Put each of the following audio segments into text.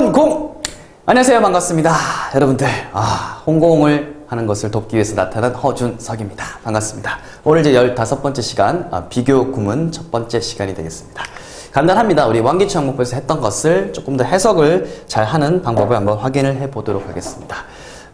혼공! 안녕하세요. 반갑습니다. 여러분들, 아, 홍공을 하는 것을 돕기 위해서 나타난 허준석입니다. 반갑습니다. 오늘 이제 15번째 시간, 아, 비교 구문 첫 번째 시간이 되겠습니다. 간단합니다. 우리 왕기초 항목에서 했던 것을 조금 더 해석을 잘 하는 방법을 한번 확인을 해 보도록 하겠습니다.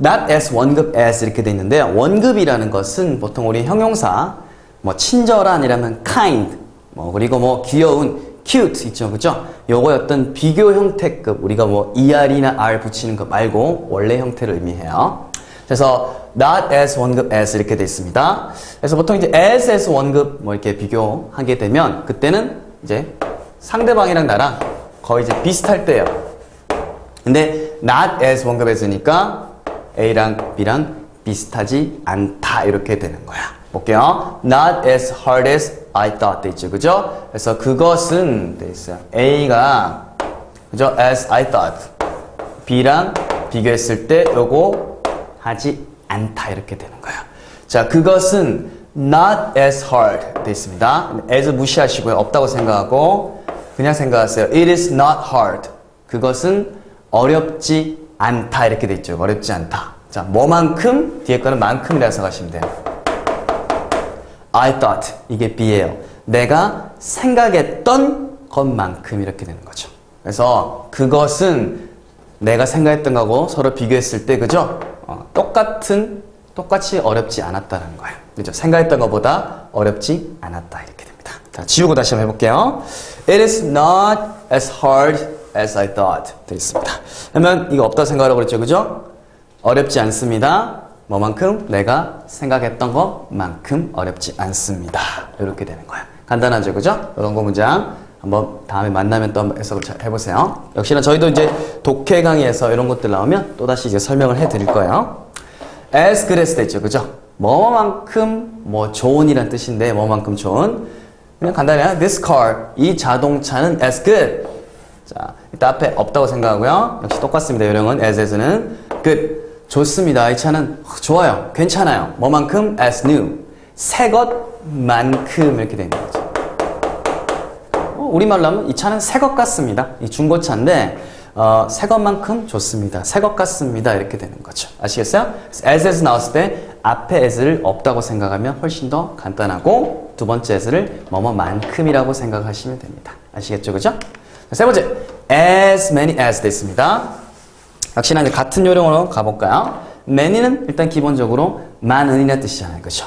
not as, 원급 as 이렇게 돼 있는데요. 원급이라는 것은 보통 우리 형용사, 뭐 친절한이라면 kind, 뭐 그리고 뭐 귀여운 cute 있죠, 그죠? 요거 어떤 비교 형태급 우리가 뭐 er이나 r 붙이는 거 말고 원래 형태를 의미해요. 그래서 not as 원급 as 이렇게 돼 있습니다. 그래서 보통 이제 as as 원급 뭐 이렇게 비교하게 되면 그때는 이제 상대방이랑 나랑 거의 이제 비슷할 때예요. 근데 not as 원급 as니까 A랑 B랑 비슷하지 않다 이렇게 되는 거야. 볼게요. Not as hard as I thought 돼 있죠, 그죠? 그래서 그것은 돼 있어요. A가 그죠? As I thought. B랑 비교했을 때 요거 하지 않다 이렇게 되는 거야. 자, 그것은 not as hard 돼 있습니다. as 무시하시고요. 없다고 생각하고 그냥 생각하세요. It is not hard. 그것은 어렵지 않다 이렇게 돼 있죠. 어렵지 않다. 자, 뭐만큼 뒤에 거는 만큼이라고 생각하시면 돼요. I thought 이게 B예요. 내가 생각했던 것만큼 이렇게 되는 거죠. 그래서 그것은 내가 생각했던 거하고 서로 비교했을 때 그죠? 어, 똑같은 똑같이 어렵지 않았다는 거예요. 그죠? 생각했던 것보다 어렵지 않았다 이렇게 됩니다. 자, 지우고 다시 한번 해볼게요. It is not as hard as I thought. 되어 있습니다. 그러면 이거 없다 생각하라고 그랬죠, 그죠? 어렵지 않습니다. 뭐만큼 내가 생각했던 것만큼 어렵지 않습니다. 이렇게 되는 거야. 간단하죠, 그죠? 이런 거 문장 한번 다음에 만나면 또 한번 해석을 잘 해보세요. 역시나 저희도 이제 독해 강의에서 이런 것들 나오면 또 다시 이제 설명을 해드릴 거예요. as as 됐죠, 그죠? 뭐만큼 뭐 좋은이란 뜻인데 뭐만큼 좋은 그냥 간단해요. This car 이 자동차는 as good. 자, 이따 앞에 없다고 생각하고요. 역시 똑같습니다. 요령은 as as는 good. 좋습니다. 이 차는 좋아요. 괜찮아요. 뭐만큼 as new. 새 것만큼 이렇게 되는 거죠. 어, 우리말로 하면 이 차는 새 것 같습니다. 이 중고차인데 어, 새 것만큼 좋습니다. 새 것 같습니다. 이렇게 되는 거죠. 아시겠어요? as as 나왔을 때 앞에 as를 없다고 생각하면 훨씬 더 간단하고 두 번째 as를 뭐뭐만큼이라고 생각하시면 됩니다. 아시겠죠? 그죠? 자, 세 번째 as many as 됐습니다. 역시나 이제 같은 요령으로 가볼까요? many는 일단 기본적으로 많은이라는 뜻이잖아요. 그죠?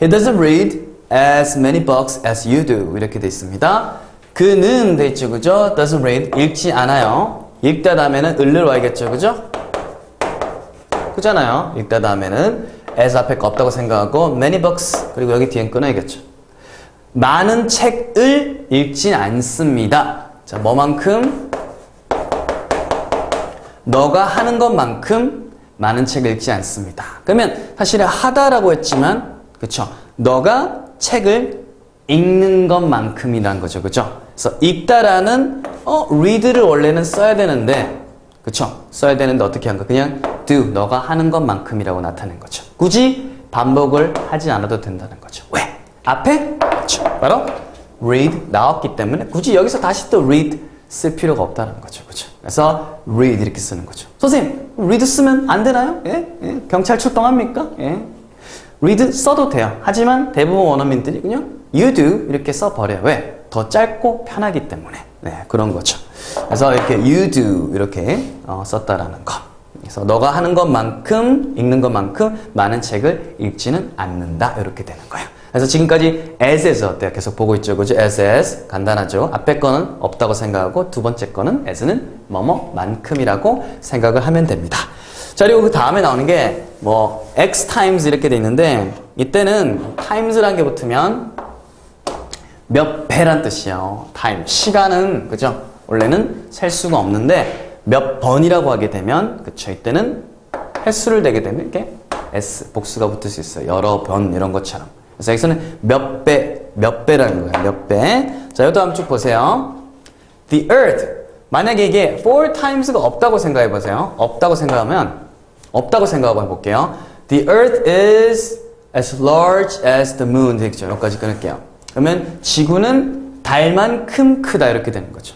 He doesn't read as many books as you do. 이렇게 돼 있습니다. 그는 돼 있죠. 그죠? doesn't read. 읽지 않아요. 읽다 다음에는 을를 와야겠죠. 그죠? 그잖아요. 읽다 다음에는 as 앞에 거 없다고 생각하고 many books 그리고 여기 뒤엔 끊어야겠죠. 많은 책을 읽진 않습니다. 자, 뭐만큼? 너가 하는 것만큼 많은 책을 읽지 않습니다. 그러면 사실 하다라고 했지만, 그쵸? 너가 책을 읽는 것만큼이란 거죠. 그죠? 그래서 읽다라는, 어, read를 원래는 써야 되는데, 그쵸? 써야 되는데 어떻게 한가? 그냥 do, 너가 하는 것만큼이라고 나타낸 거죠. 굳이 반복을 하지 않아도 된다는 거죠. 왜? 앞에, 그쵸? 바로 read 나왔기 때문에 굳이 여기서 다시 또 read 쓸 필요가 없다는 거죠. 그죠? 그래서 read 이렇게 쓰는 거죠. 선생님, read 쓰면 안 되나요? 예? 예? 경찰 출동합니까? 예? read 써도 돼요. 하지만 대부분 원어민들이 그냥 you do 이렇게 써버려요. 왜? 더 짧고 편하기 때문에. 네, 그런 거죠. 그래서 이렇게 you do 이렇게 어, 썼다라는 거. 그래서 너가 하는 것만큼 읽는 것만큼 많은 책을 읽지는 않는다. 이렇게 되는 거예요. 그래서 지금까지 as에서 어때요? 계속 보고 있죠. 그죠? as, as. 간단하죠. 앞에 거는 없다고 생각하고 두 번째 거는 as는 뭐뭐만큼이라고 생각을 하면 됩니다. 자, 그리고 그 다음에 나오는 게 뭐 x times 이렇게 돼 있는데 이때는 times라는 게 붙으면 몇 배란 뜻이에요. time. 시간은 그죠? 원래는 셀 수가 없는데 몇 번이라고 하게 되면 그쵸? 이때는 횟수를 대게 되면 이렇게 s 복수가 붙을 수 있어요. 여러 번 이런 것처럼. 그래서 여기서는 몇 배, 몇 배라는 거예요. 몇 배. 자, 이것도 한번 쭉 보세요. The earth. 만약에 이게 four times가 없다고 생각해 보세요. 없다고 생각하면 없다고 생각해 볼게요. The earth is as large as the moon. 되겠죠. 여기까지 끊을게요. 그러면 지구는 달만큼 크다 이렇게 되는 거죠.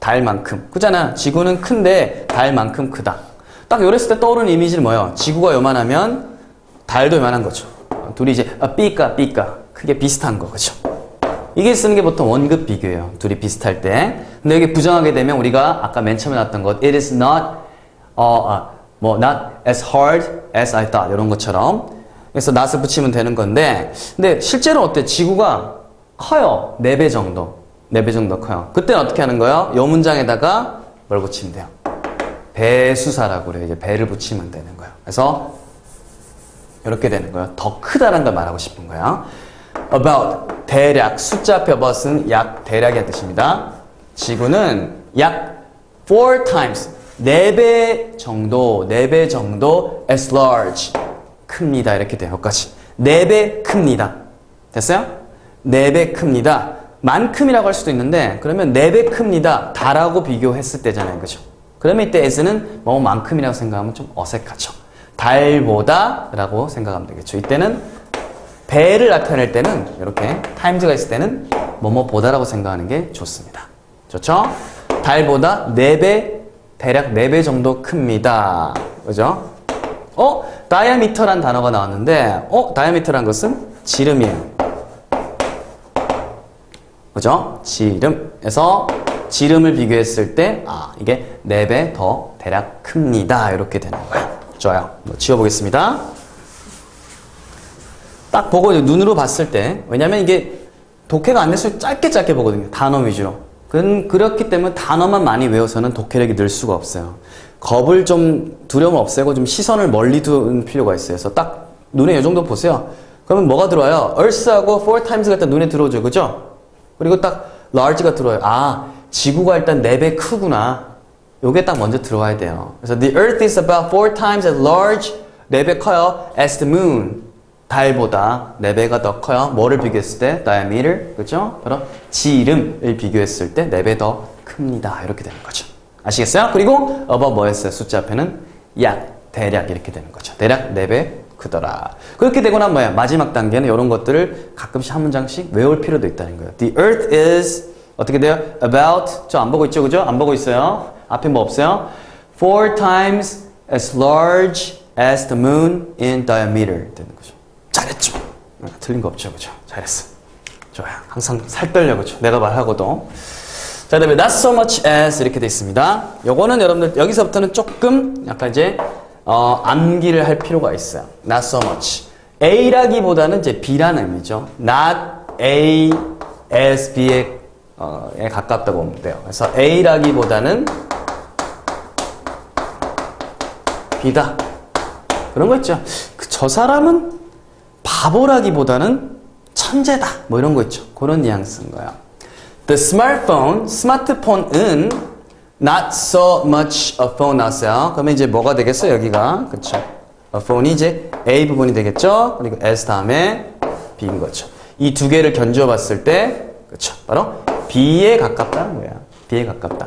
달만큼. 그잖아. 지구는 큰데 달만큼 크다. 딱 요랬을 때 떠오르는 이미지는 뭐예요? 지구가 요만하면 달도 요만한 거죠. 둘이 이제 아, 삐까 삐까 크게 비슷한 거 그죠? 이게 쓰는 게 보통 원급 비교예요. 둘이 비슷할 때. 근데 여기 부정하게 되면 우리가 아까 맨 처음에 나왔던 것 it is not 어, 아, 뭐 not as hard as I thought 이런 것처럼 그래서 not을 붙이면 되는 건데 근데 실제로 어때? 지구가 커요. 4배 정도. 4배 정도 커요. 그때는 어떻게 하는 거예요? 요 문장에다가 뭘 붙이면 돼요? 배수사라고 그래요. 이제 배를 붙이면 되는 거예요. 그래서 이렇게 되는 거예요. 더 크다는 걸 말하고 싶은 거야. about 대략 숫자 앞에 about은 약 대략이란 뜻입니다. 지구는 약 4 times 4배 정도 4배 정도 as large 큽니다. 이렇게 돼요. 여기까지 4배 큽니다. 됐어요? 4배 큽니다. 만큼이라고 할 수도 있는데 그러면 4배 큽니다. 다라고 비교했을 때잖아요. 그죠? 그러면 이때 as는 뭐만큼이라고 생각하면 좀 어색하죠. 달보다 라고 생각하면 되겠죠. 이때는 배를 나타낼 때는 이렇게 times가 있을 때는 뭐뭐보다 라고 생각하는 게 좋습니다. 좋죠? 달보다 4배, 대략 4배 정도 큽니다. 그죠? 어? 다이아미터란 단어가 나왔는데 어? 다이아미터란 것은 지름이에요. 그죠? 지름에서 지름을 비교했을 때, 아, 이게 4배 더 대략 큽니다. 이렇게 되는 거예요. 좋아요. 뭐 지워보겠습니다. 딱 보고 눈으로 봤을 때, 왜냐면 이게 독해가 안 될수록 짧게 짧게 보거든요. 단어 위주로. 그, 그렇기 때문에 단어만 많이 외워서는 독해력이 늘 수가 없어요. 겁을 좀, 두려움을 없애고 좀 시선을 멀리 두는 필요가 있어요. 그래서 딱 눈에 이 정도 보세요. 그러면 뭐가 들어와요? Earth하고 four times가 일단 눈에 들어오죠. 그죠? 그리고 딱 large가 들어와요. 아, 지구가 일단 4배 크구나. 요게 딱 먼저 들어와야 돼요. 그래서 the earth is about four times as large, 4배 커요, as the moon. 달보다 4배가 더 커요. 뭐를 비교했을 때? diameter, 그죠? 바로 지름을 비교했을 때 4배 더 큽니다. 이렇게 되는 거죠. 아시겠어요? 그리고 above 뭐였어요? 숫자 앞에는 약, 대략 이렇게 되는 거죠. 대략 4배 크더라. 그렇게 되고 나면 뭐야? 마지막 단계는 이런 것들을 가끔씩 한 문장씩 외울 필요도 있다는 거예요. The earth is 어떻게 돼요? About 저 안 보고 있죠, 그죠? 안 보고 있어요. 앞에 뭐 없어요? Four times as large as the moon in diameter 되는 거죠. 잘했죠. 아, 틀린 거 없죠, 그죠? 잘했어. 좋아요. 항상 살 떨려, 그죠? 내가 말하고도. 자, 그다음에 not so much as 이렇게 돼 있습니다. 요거는 여러분들 여기서부터는 조금 약간 이제 어, 암기를 할 필요가 있어요. not so much. A라기보다는 이제 B라는 의미죠. not A as B에 어, 에 가깝다고 보면 돼요. 그래서 A라기보다는 B다. 그런 거 있죠. 그저 사람은 바보라기보다는 천재다. 뭐 이런 거 있죠. 그런 뉘앙스인 거야. The smartphone, 스마트폰은 not so much a phone 나왔어요. 그러면 이제 뭐가 되겠어요? 여기가. 그쵸. a phone이 이제 A 부분이 되겠죠. 그리고 S 다음에 B인 거죠. 이 두 개를 견주어 봤을 때, 그쵸. 바로 B에 가깝다는 거야. B에 가깝다.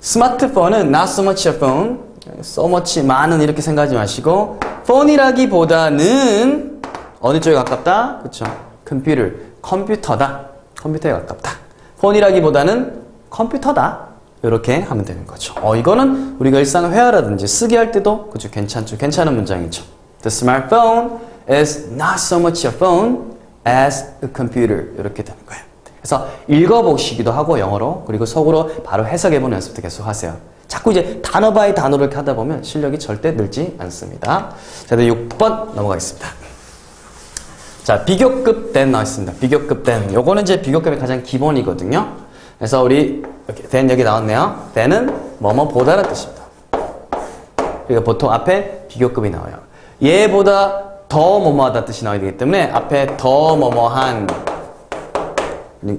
스마트폰은 not so much a phone, so much 많은 이렇게 생각하지 마시고 폰이라기보다는 어느 쪽에 가깝다? 그쵸. 컴퓨터, 컴퓨터다. 컴퓨터에 가깝다. 폰이라기보다는 컴퓨터다. 이렇게 하면 되는 거죠. 어, 이거는 우리가 일상 회화라든지 쓰기 할 때도 그죠 괜찮죠. 괜찮은 문장이죠. The smartphone is not so much a phone as a computer. 이렇게 되는 거예요. 그래서 읽어보시기도 하고 영어로 그리고 속으로 바로 해석해보는 연습도 계속 하세요. 자꾸 이제 단어 바이 단어를 이렇게 하다 보면 실력이 절대 늘지 않습니다. 자, 이제 6번 넘어가겠습니다. 자, 비교급 then 나왔습니다. 비교급 then. 요거는 이제 비교급의 가장 기본이거든요. 그래서 우리 이렇게 then 여기 나왔네요. then은 뭐뭐 보다는 뜻입니다. 그러니까 보통 앞에 비교급이 나와요. 얘보다 더 뭐뭐하다 뜻이 나와야 되기 때문에 앞에 더 뭐뭐한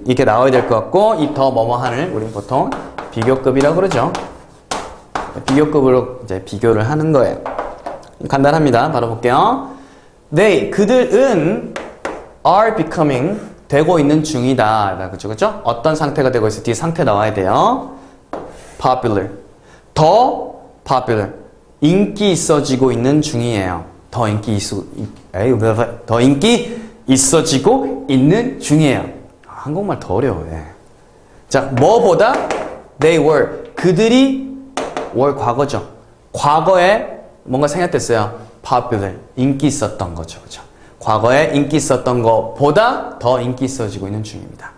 이렇게 나와야 될 것 같고 이 더 뭐뭐한을 우리 보통 비교급이라고 그러죠. 비교급으로 이제 비교를 하는 거예요. 간단합니다. 바로 볼게요. They 그들은 are becoming 되고 있는 중이다. 그렇죠, 그렇죠? 어떤 상태가 되고 있어? 뒤에 상태 나와야 돼요. popular 더 popular 인기 있어지고 있는 중이에요. 더 인기 있어 에이 더 인기 있어지고 있는 중이에요. 한국말 더 어려워요. 자, 뭐보다 They were. 그들이 were 과거죠. 과거에 뭔가 생각됐어요. popular. 인기 있었던 거죠. 그죠? 과거에 인기 있었던 것보다 더 인기 있어지고 있는 중입니다.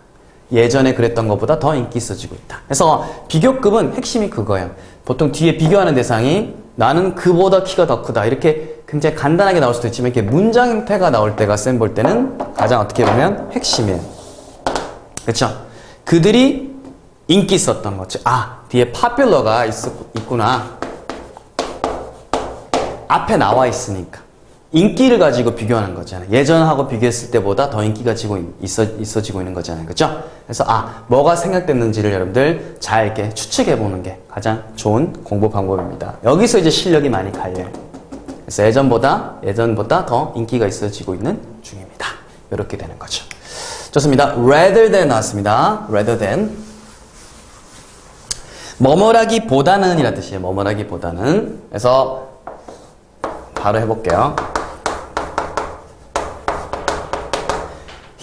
예전에 그랬던 것보다 더 인기 있어지고 있다. 그래서 비교급은 핵심이 그거예요. 보통 뒤에 비교하는 대상이 나는 그보다 키가 더 크다. 이렇게 굉장히 간단하게 나올 수도 있지만 이렇게 문장 형태가 나올 때가 쌤 볼 때는 가장 어떻게 보면 핵심이에요. 그렇죠? 그들이 인기 있었던 거죠. 아, 뒤에 popular가 있, 있구나. 앞에 나와 있으니까. 인기를 가지고 비교하는 거잖아요. 예전하고 비교했을 때보다 더 인기가 지고 있어, 있어지고 있는 거잖아요. 그죠? 그래서, 아, 뭐가 생각됐는지를 여러분들 잘 이렇게 추측해 보는 게 가장 좋은 공부 방법입니다. 여기서 이제 실력이 많이 갈려요. 그래서 예전보다, 예전보다 더 인기가 있어지고 있는 중입니다. 이렇게 되는 거죠. 좋습니다. rather than 나왔습니다. rather than. 뭐뭐라기보다는 이란 뜻이에요. 뭐뭐라기보다는. 그래서 바로 해볼게요.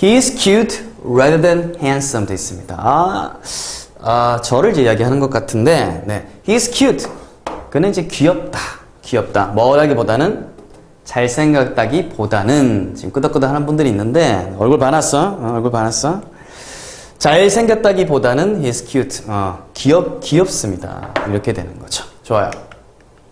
He is cute rather than handsome 돼 있습니다. 아, 아, 저를 이야기하는 것 같은데, 네. He is cute. 그는 이제 귀엽다. 귀엽다. 뭐라기보다는 잘생겼다기보다는 지금 끄덕끄덕 하는 분들이 있는데 얼굴 반았어? 어, 얼굴 반았어? 잘생겼다기보다는 he is cute. 어, 귀엽, 귀엽습니다. 이렇게 되는 거죠. 좋아요.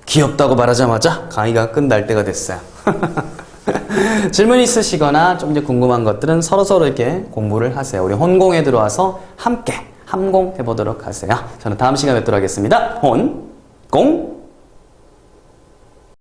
귀엽다고 말하자마자 강의가 끝날 때가 됐어요. 질문 있으시거나 좀 이제 궁금한 것들은 서로서로 이렇게 공부를 하세요. 우리 혼공에 들어와서 함께 함공 해보도록 하세요. 저는 다음 시간에 뵙도록 하겠습니다. 혼, 공,